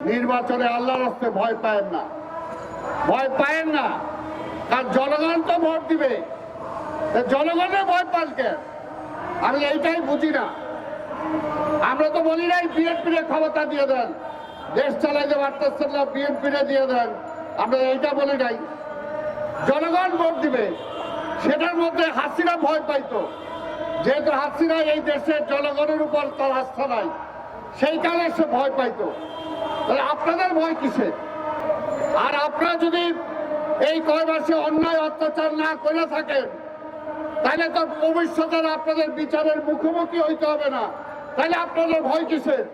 নির্বাচনে আল্লাহর হস্তে ভয় পায়েন না। ভয় পায়েন না। কারণ জনগণ তো ভোট দিবে। জনগণের ভয় পান কেন? আমি এইটাই বুঝি না। আমরা তো বলি নাই, বিএনপির ক্ষমতা দিয়ে দেন। দেশ চালাইতে পারতেছেন না, বিএনপির দিয়ে দেন। আমরা এইটা বলি নাই। জনগণ ভোট দিবে। সেটার মধ্যে হাসিনা ভয় পাইতো। যেহেতু হাসিনা এই দেশের জনগণের উপর তার আস্থা নাই, সেই কারণে সে ভয় পাইতো। তাহলে আপনাদের ভয় কিসের? আর আপনারা যদি এই কয় মাসে অন্যায় অত্যাচার না করে থাকেন তাহলে তো ভবিষ্যতের আপনাদের বিচারের মুখোমুখি হইতে হবে না। তাহলে আপনাদের ভয় কিসের?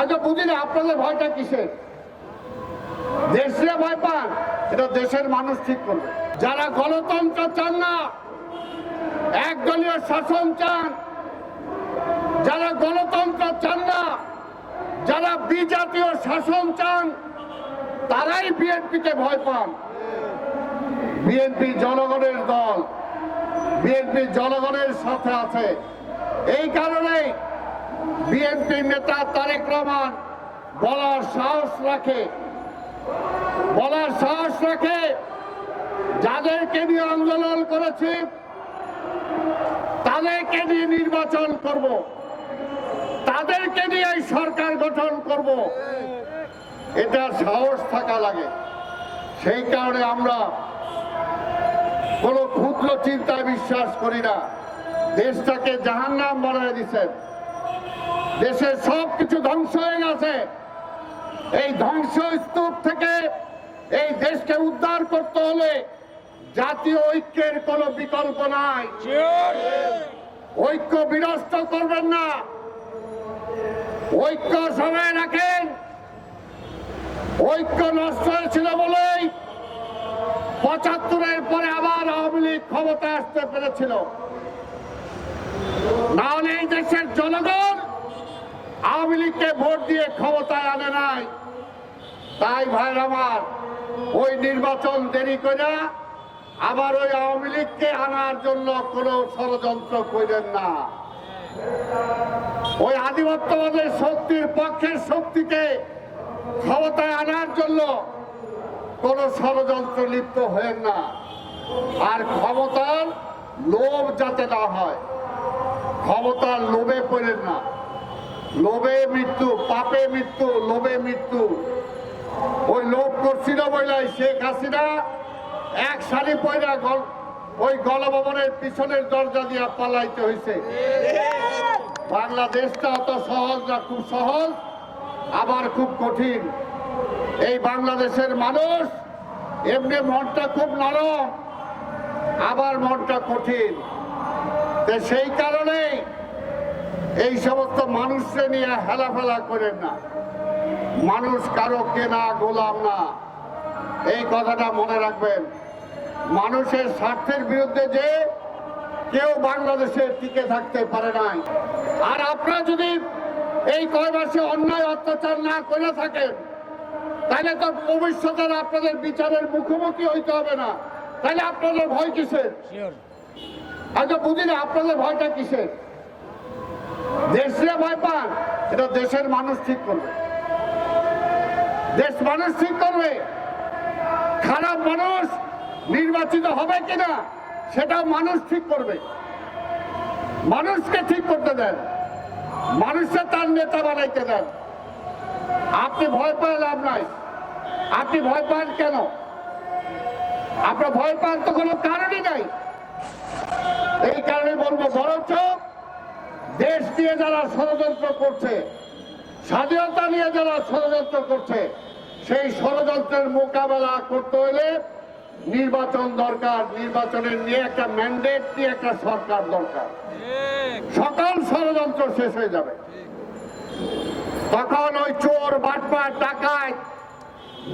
আচ্ছা বুঝি না আপনাদের ভয়টা কিসের? দেশে ভয় পান এটা দেশের মানুষ ঠিক করবে। যারা গণতন্ত্র চান না একদলীয় শাসন চান যারা গণতন্ত্র চান না যারা বিজাতীয় শাসন চান, তারাই বিএনপিকে ভয় পান। বিএনপি জনগণের দল, বিএনপি জনগণের সাথে আছে। এই কারণে বিএনপি নেতা তারেক রহমান বলার সাহস রাখে। বলার সাহস রাখে, যাদেরকে নিয়ে আন্দোলন করেছি, তাদেরকে নিয়ে নির্বাচন করব। তাদেরকে নিয়ে সরকার গঠন করব। এটা সাহস থাকা লাগে। সেই কারণে আমরা কোন ক্ষুদ্র চিন্তায় বিশ্বাস করি না। দেশটাকে জাহান্নাম বানিয়ে দিচ্ছেন দেশের সব কিছু ধ্বংস হয়ে গেছে। এই ধ্বংস স্তূপ থেকে এই দেশকে উদ্ধার করতে হলে জাতীয় ঐক্যের কোনো বিকল্প নাই। ঐক্য বিনষ্ট করবেন না। ঐক্য সবাই রাখেন। ঐক্য নষ্ট হয়েছিল বলেই পঁচাত্তরের পরে আবার আওয়ামী লীগ ক্ষমতা আসতে পেরেছিল। না হলে এই দেশের জনগণ আওয়ামী লীগকে ভোট দিয়ে ক্ষমতায় আনে নাই। তাই ভাইর আমার, ওই নির্বাচন দেরি করে আবার ওই আওয়ামী লীগকে আনার জন্য কোন ষড়যন্ত্র করেন না। ওই আধিপত্যবাদের শক্তির পক্ষের শক্তিকে ক্ষমতায় আনার জন্য কোন ষড়যন্ত্র লিপ্ত হয়েন না। আর ক্ষমতার লোভ যাতে না হয়, ক্ষমতার লোভে পড়েন না। লোভে মৃত্যু, পাপে মৃত্যু, লোভে মৃত্যু। ওই লোভ করছিল বইলাই শেখ হাসিনা, এক শাড়ি পয়রা ওই গণভবনের পিছনের দরজা দিয়া পালাইতে হয়েছে বাংলাদেশটা অত সহজ না, খুব সহজ, আবার খুব কঠিন। এই বাংলাদেশের মানুষ, এমনি মনটা খুব নরম, আবার মনটা কঠিন। সেই কারণেই এই সমস্ত মানুষকে নিয়ে হেলাফেলা করেন না। মানুষ কারও কেনা গোলাম না। এই কথাটা মনে রাখবেন। মানুষের স্বার্থের বিরুদ্ধে যে কেউ বাংলাদেশে টিকে থাকতে পারে নাই। আর আপনারা যদি এই কয় মাসে অন্যায় অত্যাচার না করে থাকেন তাহলে তো ভবিষ্যতের আপনাদের বিচারের মুখোমুখি হইতে হবে না। তাহলে আপনাদের ভয় কিসের? আচ্ছা বুঝি না আপনাদের ভয়টা কিসের? দেশে ভয় পান এটা দেশের মানুষ ঠিক করবে। দেশ মানুষ ঠিক করবে। খারাপ মানুষ নির্বাচিত হবে কিনা? সেটা মানুষ ঠিক করবে। মানুষকে ঠিক করতে দেন। মানুষকে তার নেতা বানাইতে দেন। আপনি ভয় পায় লাভ নাই। আপনি ভয় পান কেন? আপনার ভয় পান তো কোনো কারণই নাই। এই কারণে বলব, বরঞ্চ দেশ নিয়ে যারা ষড়যন্ত্র করছে, স্বাধীনতা নিয়ে যারা ষড়যন্ত্র করছে, সেই ষড়যন্ত্রের মোকাবেলা করতে হলে নির্বাচন দরকার, নির্বাচনের নিয়ে একটা ম্যান্ডেট নিয়ে একটা সরকার দরকার। সকল ষড়যন্ত্র শেষ হয়ে যাবে। তখন ওই চোর বাটপার ডাকাত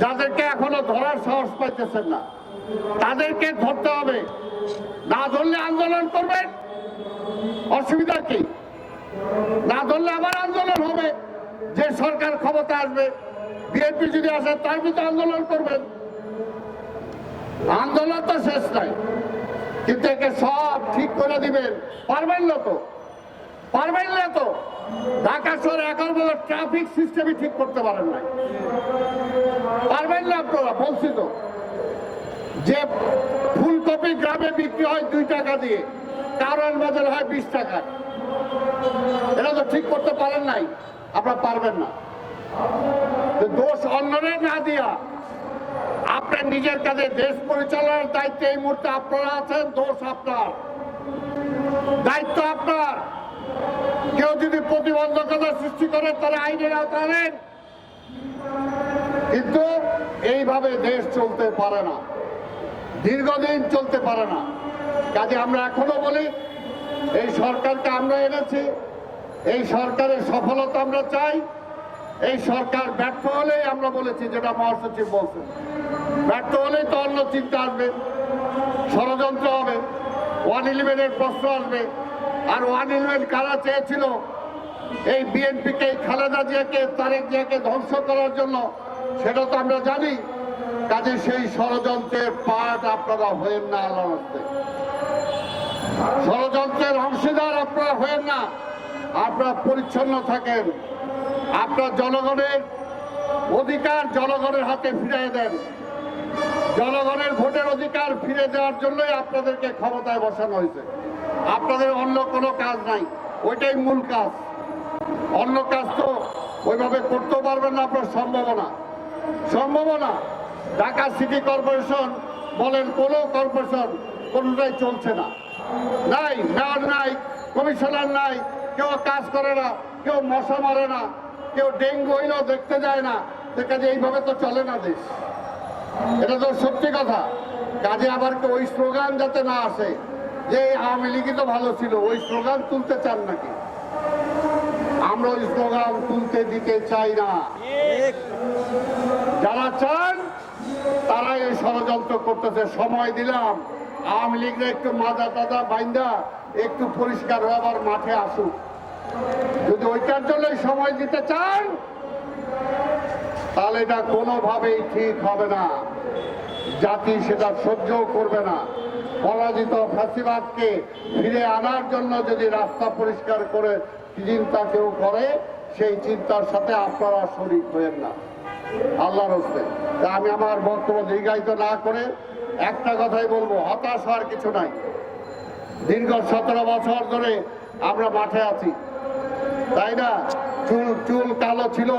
যাদেরকে এখনও ধরার সাহস পাইতেছেন না, তাদেরকে ধরতে হবে। না ধরলে আন্দোলন করবেন অসুবিধা কি? না ধরলে আবার আন্দোলন হবে। যে সরকার ক্ষমতা আসবে, বিএনপি যদি আসে, তার ভিতরে আন্দোলন করবেন। আন্দোলন তো শেষ নাই। কিন্তু একে সব ঠিক করে দিবেন। পারবেন না তো? পারবেন না তো? ঢাকা শহরে এখন বলে ট্রাফিক সিস্টেমই ঠিক করতে পারেন না পারবেন না আপনারা, বলছি তো। যে ফুলকপি গ্রামে বিক্রি হয় দুই টাকা দিয়ে কারণ বাজার হয় বিশ টাকা। এটা তো ঠিক করতে পারেন নাই। আপনারা পারবেন না। দোষ অন্যরে না দিয়া নিজের কাছে দেশ পরিচালনার দায়িত্বে এই মুহূর্তে আপনারা আছেন, দোষ আপনার। দায়িত্ব আপনার। কেউ যদি প্রতিবন্ধকতা সৃষ্টি করে, তাহলে আইনের আওতায় কিন্তু এইভাবে দেশ চলতে পারে না। দীর্ঘদিন চলতে পারে না। কাজে আমরা এখনও বলি, এই সরকারকে আমরা এনেছি, এই সরকারের সফলতা আমরা চাই, এই সরকার ব্যর্থ হলেই আমরা বলেছি, যেটা মহাসচিব বলছেন। ব্যর্থ হলেই তো অন্য চিন্তা আসবে, ষড়যন্ত্র হবে ওয়ান ইলেভেনের প্রশ্ন আসবে। আর ওয়ান ইলেভেন কারা চেয়েছিল? এই বিএনপিকে খালেদা জিয়াকে, তারেক জিয়াকে ধ্বংস করার জন্য, সেটা তো আমরা জানি। কাজে সেই ষড়যন্ত্রের পার্ট আপনারা হয়েন না আল্লাহ ষড়যন্ত্রের অংশীদার আপনারা হয়েন না। আপনারা পরিচ্ছন্ন থাকেন। আপনার জনগণের অধিকার জনগণের হাতে ফিরিয়ে দেন। জনগণের ভোটের অধিকার ফিরে দেওয়ার জন্যই আপনাদেরকে ক্ষমতায় বসানো হয়েছে। আপনাদের অন্য কোনো কাজ নাই, ওইটাই মূল কাজ। অন্য কাজ তো ওইভাবে করতেও পারবেন না, আপনার সম্ভাবনা। সম্ভাবনা, ঢাকা সিটি কর্পোরেশন বলেন কোনো কর্পোরেশন কোনোটাই চলছে না। নাই মেয়র নাই, কমিশনার নাই, কেউ কাজ করে না, কেউ মশা মারে না, কেউ ডেঙ্গু হইলেও দেখতে যায় না তো কাজে এইভাবে তো চলে না দেশ। এটা তো সত্যি কথা। কাজে আবার ওই স্লোগান যাতে না আসে, যে আওয়ামী লীগই তো ভালো ছিল, ওই স্লোগান তুলতে চান নাকি? আমরা ওই স্লোগান তুলতে দিতে চাই না। যারা চান তারা এই ষড়যন্ত্র করতেছে। সময় দিলাম। আওয়ামী লীগরা একটু মাজা টাজা বাইন্দা, একটু পরিষ্কার হয়ে আবার মাঠে আসুক। যদি ওইটার জন্য সময় দিতে চান, তাহলে এটা কোনোভাবেই ঠিক হবে না। জাতি সেটা সহ্য করবে না। পরাজিত ফাঁসিবাদকে ফিরে আনার জন্য যদি রাস্তা পরিষ্কার করে চিন্তা কেউ করে, সেই চিন্তার সাথে আপনারা শরিক হয়েন না। আল্লাহর হস্তে। তা আমি আমার বক্তব্য দীর্ঘায়িত না করে একটা কথাই বলব, হতাশ হওয়ার কিছু নাই। দীর্ঘ সতেরো বছর ধরে আমরা মাঠে আছি। তাই না? চুল চুল কালো ছিল,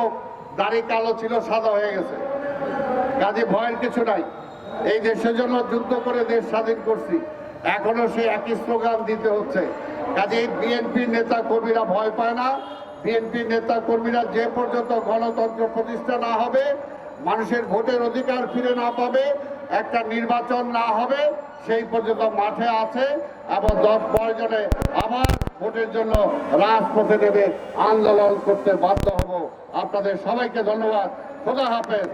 দাড়ি কালো ছিল, সাদা হয়ে গেছে। কাজে ভয়ের কিছু নাই। এই দেশের জন্য যুদ্ধ করে দেশ স্বাধীন করছি, এখনও সে একই স্লোগান দিতে হচ্ছে। কাজে বিএনপির নেতা কর্মীরা ভয় পায় না। বিএনপির নেতা কর্মীরা যে পর্যন্ত গণতন্ত্র প্রতিষ্ঠা না হবে, মানুষের ভোটের অধিকার ফিরে না পাবে, একটা নির্বাচন না হবে, সেই পর্যন্ত মাঠে আছে এবং দশ প্রয়োজনে আবার ভোটের জন্য রাজপথে নেমে আন্দোলন করতে বাধ্য হব। আপনাদের সবাইকে ধন্যবাদ। খোদা হাফেজ।